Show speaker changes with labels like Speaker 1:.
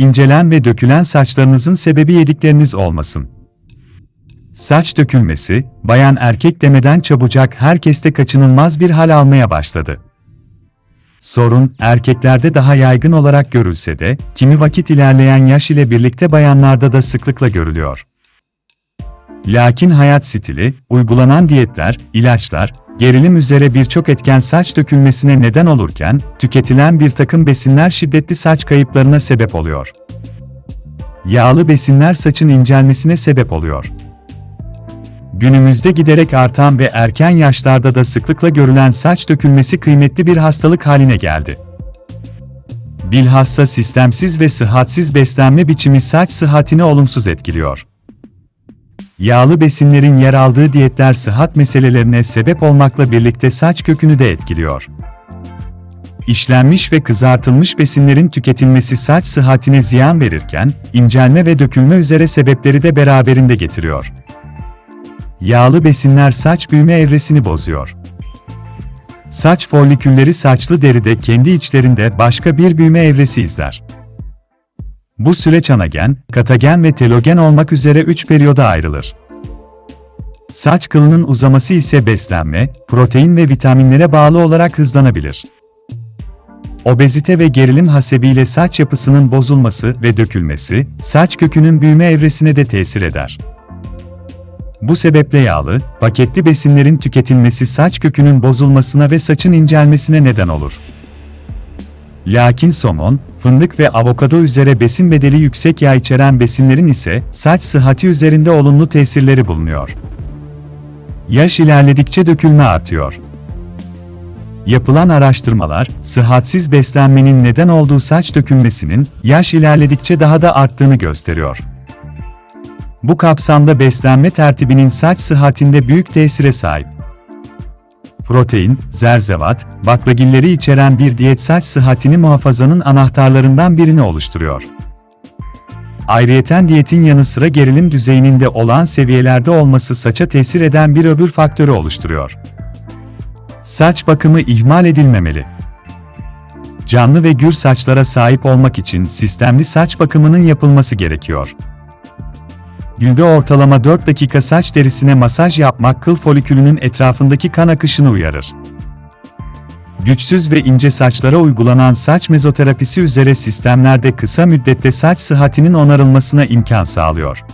Speaker 1: incelen ve dökülen saçlarınızın sebebi yedikleriniz olmasın. Saç dökülmesi, bayan erkek demeden çabucak herkeste kaçınılmaz bir hal almaya başladı. Sorun, erkeklerde daha yaygın olarak görülse de, kimi vakit ilerleyen yaş ile birlikte bayanlarda da sıklıkla görülüyor. Lakin hayat stili, uygulanan diyetler, ilaçlar, gerilim üzere birçok etken saç dökülmesine neden olurken, tüketilen bir takım besinler şiddetli saç kayıplarına sebep oluyor. Yağlı besinler saçın incelmesine sebep oluyor. Günümüzde giderek artan ve erken yaşlarda da sıklıkla görülen saç dökülmesi kıymetli bir hastalık haline geldi. Bilhassa sistemsiz ve sıhhatsiz beslenme biçimi saç sıhhatini olumsuz etkiliyor. Yağlı besinlerin yer aldığı diyetler sıhhat meselelerine sebep olmakla birlikte saç kökünü de etkiliyor. İşlenmiş ve kızartılmış besinlerin tüketilmesi saç sıhhatine ziyan verirken, incelme ve dökülme üzere sebepleri de beraberinde getiriyor. Yağlı besinler saç büyüme evresini bozuyor. Saç folikülleri saçlı deride kendi içlerinde başka bir büyüme evresi izler. Bu süreç anagen, katagen ve telogen olmak üzere üç periyoda ayrılır. Saç kılının uzaması ise beslenme, protein ve vitaminlere bağlı olarak hızlanabilir. Obezite ve gerilim hasebiyle saç yapısının bozulması ve dökülmesi, saç kökünün büyüme evresine de tesir eder. Bu sebeple yağlı, paketli besinlerin tüketilmesi saç kökünün bozulmasına ve saçın incelmesine neden olur. Lakin somon, fındık ve avokado üzere besin bedeli yüksek yağ içeren besinlerin ise saç sıhhati üzerinde olumlu tesirleri bulunuyor. Yaş ilerledikçe dökülme artıyor. Yapılan araştırmalar, sıhhatsiz beslenmenin neden olduğu saç dökülmesinin yaş ilerledikçe daha da arttığını gösteriyor. Bu kapsamda beslenme tertibinin saç sıhhatinde büyük tesire sahip. Protein, zerzevat, baklagilleri içeren bir diyet saç sıhhatini muhafazanın anahtarlarından birini oluşturuyor. Ayrıyeten diyetin yanı sıra gerilim düzeyinin de olağan seviyelerde olması saça tesir eden bir öbür faktörü oluşturuyor. Saç bakımı ihmal edilmemeli. Canlı ve gür saçlara sahip olmak için sistemli saç bakımının yapılması gerekiyor. Günde ortalama 4 dakika saç derisine masaj yapmak kıl folikülünün etrafındaki kan akışını uyarır. Güçsüz ve ince saçlara uygulanan saç mezoterapisi üzere sistemlerde kısa müddette saç sıhhatinin onarılmasına imkan sağlıyor.